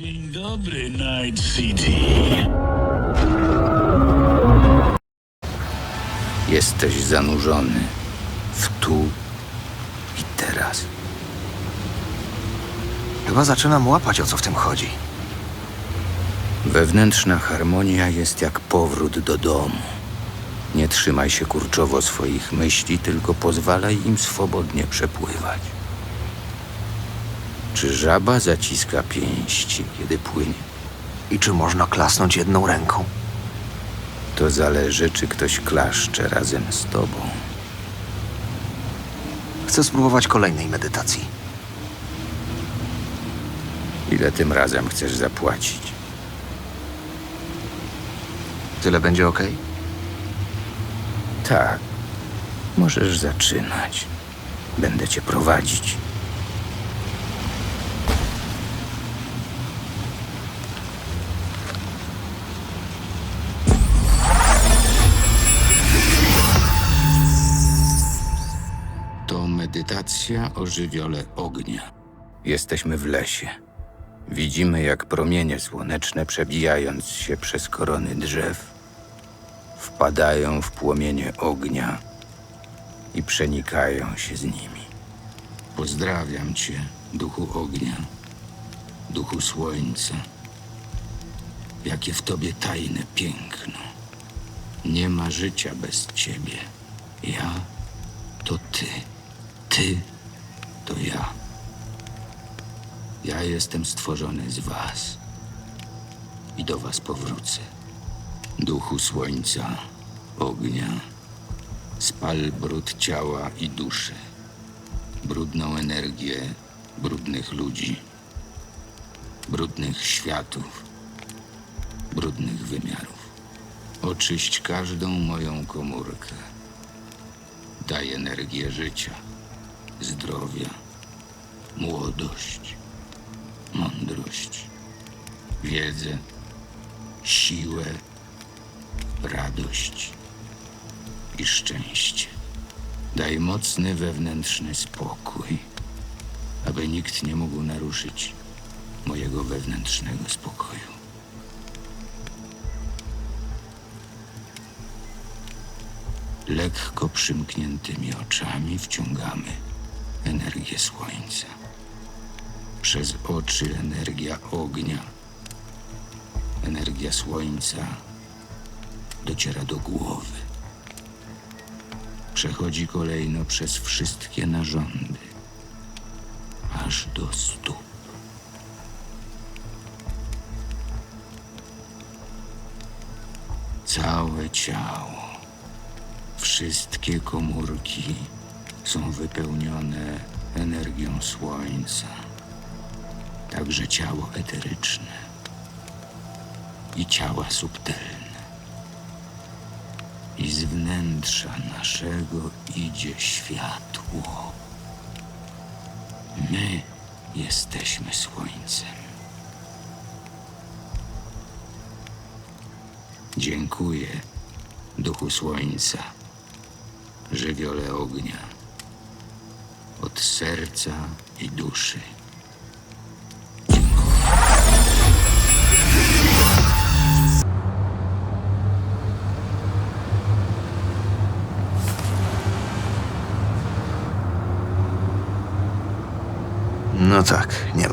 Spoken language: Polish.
Dzień dobry, Night City. Jesteś zanurzony w tu i teraz. Chyba zaczynam łapać, o co w tym chodzi. Wewnętrzna harmonia jest jak powrót do domu. Nie trzymaj się kurczowo swoich myśli, tylko pozwalaj im swobodnie przepływać. Czy żaba zaciska pięści, kiedy płynie? I czy można klasnąć jedną ręką? To zależy, czy ktoś klaszcze razem z tobą. Chcę spróbować kolejnej medytacji. Ile tym razem chcesz zapłacić? Tyle będzie ok? Tak, możesz zaczynać. Będę cię prowadzić. To medytacja o żywiole ognia. Jesteśmy w lesie. Widzimy, jak promienie słoneczne, przebijając się przez korony drzew, wpadają w płomienie ognia i przenikają się z nimi. Pozdrawiam cię, duchu ognia, duchu słońca. Jakie w tobie tajne piękno. Nie ma życia bez ciebie. Ja to ty. Ty to ja. Ja jestem stworzony z was i do was powrócę. Duchu słońca, ognia, spal brud ciała i duszy, brudną energię brudnych ludzi, brudnych światów, brudnych wymiarów. Oczyść każdą moją komórkę. Daj energię życia, zdrowia, młodość, mądrość, wiedzę, siłę radość i szczęście. Daj mocny wewnętrzny spokój, aby nikt nie mógł naruszyć mojego wewnętrznego spokoju. Lekko przymkniętymi oczami wciągamy energię słońca. Przez oczy energia ognia, energia słońca dociera do głowy. Przechodzi kolejno przez wszystkie narządy, aż do stóp. Całe ciało, wszystkie komórki są wypełnione energią słońca, także ciało eteryczne i ciała subtelne i z wnętrza naszego idzie światło. My jesteśmy słońcem. Dziękuję, duchu słońca, żywiole ognia, od serca i duszy. No tak, nie